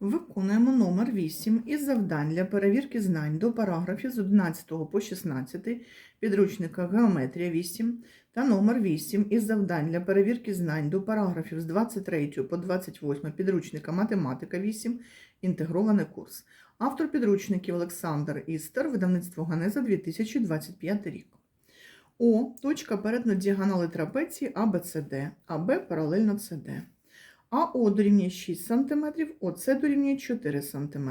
Виконуємо номер 8 із завдань для перевірки знань до параграфів з 11 по 16 підручника Геометрія 8 та номер 8 із завдань для перевірки знань до параграфів з 23 по 28 підручника Математика 8 інтегрований курс. Автор підручників Олександр Істер, видавництво Ганеза 2025 рік. О. Точка перетину діагонали трапеції АБЦД, АБ паралельно СД. АО дорівнює 6 см, ОС дорівнює 4 см.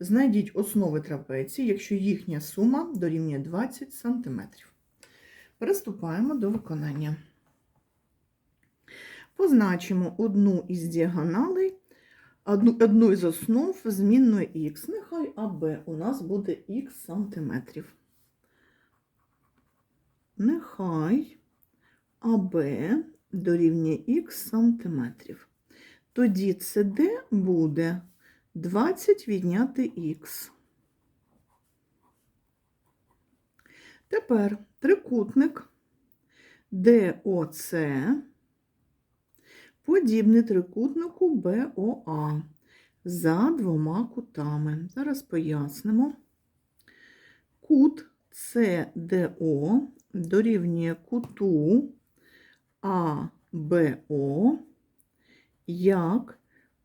Знайдіть основи трапеції, якщо їхня сума дорівнює 20 см. Приступаємо до виконання. Позначимо одну із діагоналей, одну, одну із основ змінної х. Нехай АБ у нас буде х сантиметрів. Нехай АБ дорівнює х сантиметрів. Тоді СД буде 20 відняти х. Тепер трикутник ДОЦ подібний трикутнику БОА за двома кутами. Зараз пояснимо. Кут СДО дорівнює куту АБО як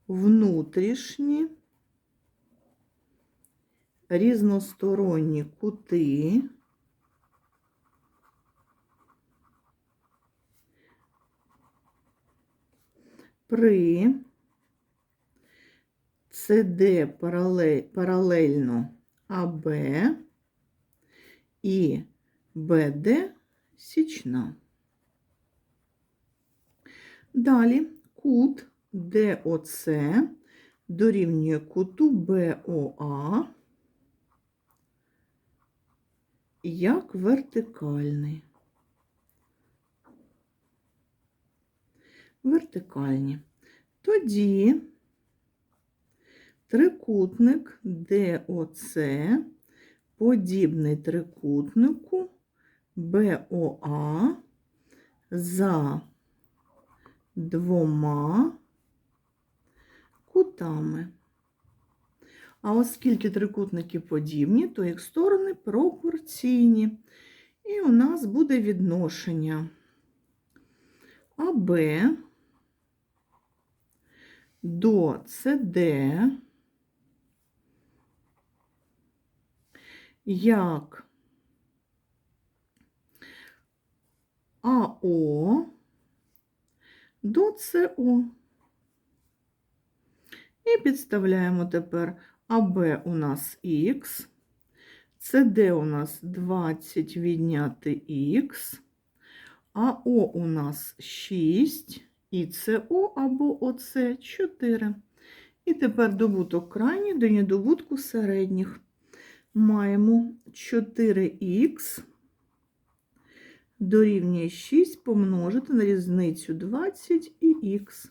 внутрішні різносторонні кути при CD паралельно АБ і БД січна. Далі кут ДОЦ дорівнює куту БОА як вертикальний. Вертикальні. Тоді трикутник ДОЦ подібний трикутнику БОА за двома кутами. А оскільки трикутники подібні, то їх сторони пропорційні. І у нас буде відношення АБ до СД як АО до СО. І підставляємо тепер АБ у нас Х, СД у нас 20 відняти Х, АО у нас 6, і СО або ОЦ 4. І тепер добуток крайній до недобутку середніх. Маємо 4х дорівнює 6 помножити на різницю 20 і х.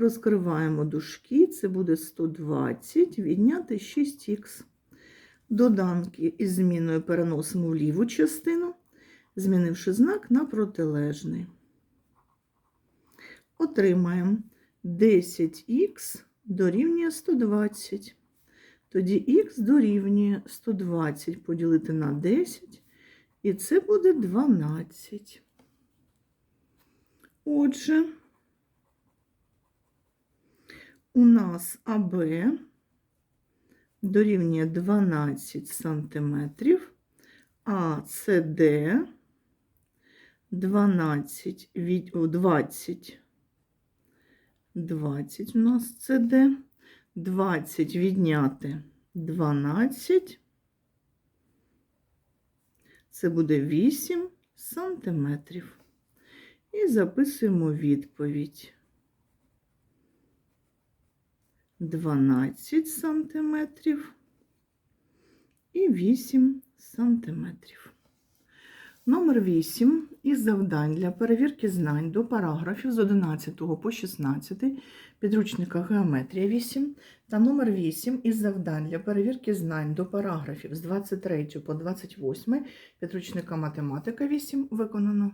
Розкриваємо дужки, це буде 120, відняти 6х. Доданки із зміною переносимо в ліву частину, змінивши знак на протилежний. Отримаємо 10х дорівнює 120. Тоді х дорівнює 120 поділити на 10, і це буде 12. Отже, у нас АБ дорівнює 12 сантиметрів, а СД 12 від о, 20. 20 у нас СД. 20 відняти 12. Це буде 8 сантиметрів. І записуємо відповідь. 12 сантиметрів і 8 сантиметрів. Номер 8 із завдань для перевірки знань до параграфів з 11 по 16 підручника Геометрія 8 та номер 8 із завдань для перевірки знань до параграфів з 23 по 28 підручника Математика 8 виконано.